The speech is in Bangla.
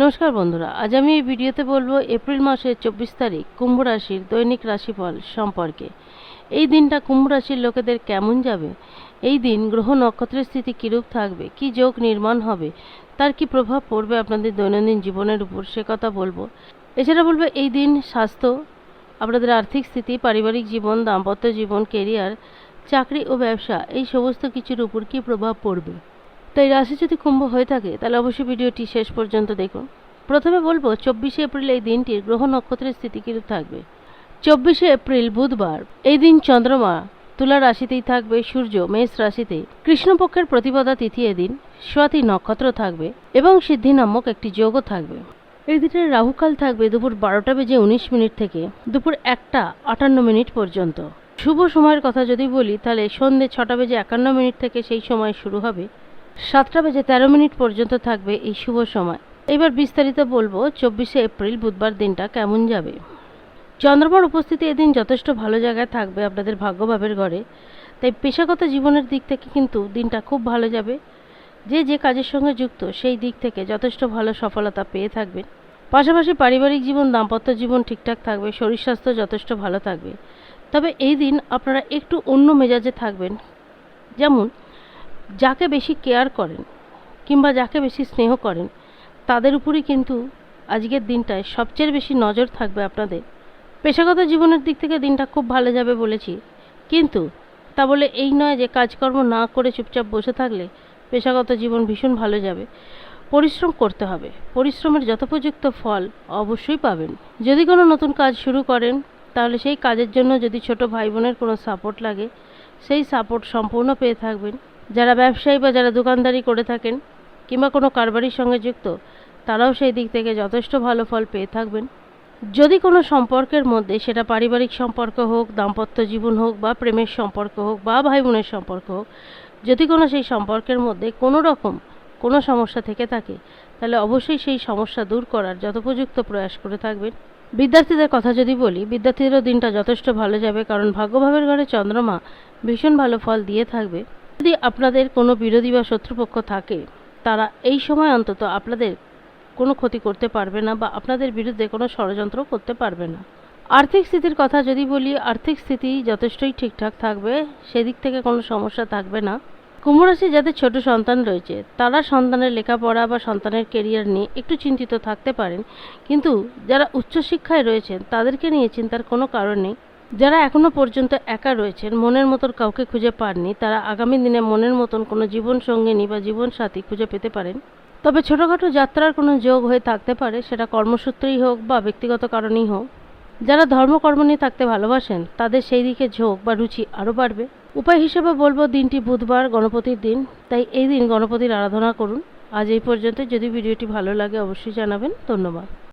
নমস্কার বন্ধুরা, আজ আমি এই ভিডিওতে বলব এপ্রিল মাসের চব্বিশ তারিখ, কুম্ভ রাশির দৈনিক রাশিফল সম্পর্কে। এই দিনটা কুম্ভ রাশির লোকেদের কেমন যাবে? এই দিন গ্রহ নক্ষত্রের স্থিতি কীরূপ থাকবে? কি যোগ নির্মাণ হবে? তার কি প্রভাব পড়বে আপনাদের দৈনন্দিন জীবনের উপর? সে কথা বলব। এছাড়া বলব, এই দিন স্বাস্থ্য, আপনাদের আর্থিক স্থিতি, পারিবারিক জীবন, দাম্পত্য জীবন কেরিয়ার চাকরি ও ব্যবসা, এই সমস্ত কিছুর উপর কি প্রভাব পড়বে? তাই রাশি যদি কুম্ভ হয়ে থাকে, তাহলে অবশ্যই ভিডিওটি শেষ পর্যন্ত দেখুন। প্রথমে বলব, চব্বিশে এপ্রিল এই দিনটির গ্রহ নক্ষত্রের স্থিতি কিরূপ থাকবে। চব্বিশে এপ্রিল বুধবার, এই দিন চন্দ্রমা তুলা রাশিতেই থাকবে, সূর্য মেষ রাশিতে। কৃষ্ণপক্ষের প্রতিপদা তিথি এদিন, স্বাতি নক্ষত্র থাকবে এবং সিদ্ধি নামক একটি যোগও থাকবে। এই দিনের রাহুকাল থাকবে দুপুর বারোটা বেজে উনিশ মিনিট থেকে দুপুর একটা আটান্ন মিনিট পর্যন্ত। শুভ সময়ের কথা যদি বলি, তাহলে সন্ধে ছটা বেজে একান্ন মিনিট থেকে সেই সময় শুরু হবে। সাতটা বেজে তেরো মিনিট পর্যন্ত থাকবে এই শুভ সময়। এবার বিস্তারিত বলব, চব্বিশে এপ্রিল বুধবার দিনটা কেমন যাবে? চন্দ্রমার উপস্থিতি এদিন যথেষ্ট ভালো জায়গায় থাকবে আপনাদের ভাগ্যভাবের ঘরে। তাই পেশাগত জীবনের দিক থেকে কিন্তু দিনটা খুব ভালো যাবে। যে যে কাজের সঙ্গে যুক্ত, সেই দিক থেকে যথেষ্ট ভালো সফলতা পেয়ে থাকবেন। পাশাপাশি পারিবারিক জীবন, দাম্পত্য জীবন ঠিকঠাক থাকবে, শরীর স্বাস্থ্য যথেষ্ট ভালো থাকবে। তবে এই দিন আপনারা একটু অন্য মেজাজে থাকবেন। যেমন যাকে বেশি কেয়ার করেন কিংবা যাকে বেশি স্নেহ করেন, তাদের উপরই কিন্তু আজকের দিনটায় সবচেয়ে বেশি নজর থাকবে আপনাদের। পেশাগত জীবনের দিক থেকে দিনটা খুব ভালো যাবে বলেছি। কিন্তু তা বলে এই নয় যে কাজকর্ম না করে চুপচাপ বসে থাকলে পেশাগত জীবন ভীষণ ভালো যাবে। পরিশ্রম করতে হবে। পরিশ্রমের যথোপযুক্ত ফল অবশ্যই পাবেন। যদি কোনো নতুন কাজ শুরু করেন, তাহলে সেই কাজের জন্য যদি ছোট ভাই বোনের কোনো সাপোর্ট লাগে, সেই সাপোর্ট সম্পূর্ণ পেয়ে থাকবেন। যারা ব্যবসায়ী বা যারা দোকানদারি করে থাকেন কিংবা কোনো কারবারির সঙ্গে যুক্ত, তারাও সেই দিক থেকে যথেষ্ট ভালো ফল পেয়ে থাকবেন। যদি কোনো সম্পর্কের মধ্যে সেটা পারিবারিক সম্পর্ক হোক, দাম্পত্য জীবন হোক বা প্রেমের সম্পর্ক হোক বা ভাই বোনের সম্পর্ক হোক, যদি কোনো সেই সম্পর্কের মধ্যে কোনো রকম কোনো সমস্যা থেকে থাকে, তাহলে অবশ্যই সেই সমস্যা দূর করার যথোপযুক্ত প্রয়াস করে থাকবেন। বিদ্যার্থীদের কথা যদি বলি, বিদ্যার্থীদেরও দিনটা যথেষ্ট ভালো যাবে কারণ ভাগ্যভাবের ঘরে চন্দ্রমা ভীষণ ভালো ফল দিয়ে থাকবে। যদি আপনাদের কোনো বিরোধী বা শত্রুপক্ষ থাকে, তারা এই সময় অন্তত আপনাদের কোনো ক্ষতি করতে পারবে না বা আপনাদের বিরুদ্ধে কোনো ষড়যন্ত্র করতে পারবে না। আর্থিক স্থিতির কথা যদি বলি, আর্থিক স্থিতি যথেষ্টই ঠিকঠাক থাকবে, সেদিক থেকে কোনো সমস্যা থাকবে না। কুম্ভরাশি যাদের ছোট সন্তান রয়েছে, তারা সন্তানের লেখাপড়া বা সন্তানের কেরিয়ার নিয়ে একটু চিন্তিত থাকতে পারেন। কিন্তু যারা উচ্চশিক্ষায় রয়েছেন, তাদেরকে নিয়ে চিন্তার কোনো কারণ নেই। যারা এখনও পর্যন্ত একা রয়েছেন, মনের মতন কাউকে খুঁজে পাননি, তারা আগামী দিনে মনের মতন কোনো জীবন সঙ্গিনী বা জীবন সাথী খুঁজে পেতে পারেন। তবে ছোটোখাটো যাত্রার কোনো যোগ হয়ে থাকতে পারে, সেটা কর্মসূত্রেই হোক বা ব্যক্তিগত কারণেই হোক। যারা ধর্মকর্ম নিয়ে থাকতে ভালোবাসেন, তাদের সেই দিকে ঝোঁক বা রুচি আরও বাড়বে। উপায় হিসেবে বলব, দিনটি বুধবার গণপতির দিন, তাই এই দিন গণপতির আরাধনা করুন। আজ এই পর্যন্ত যদি ভিডিওটি ভালো লাগে, অবশ্যই জানাবেন। ধন্যবাদ।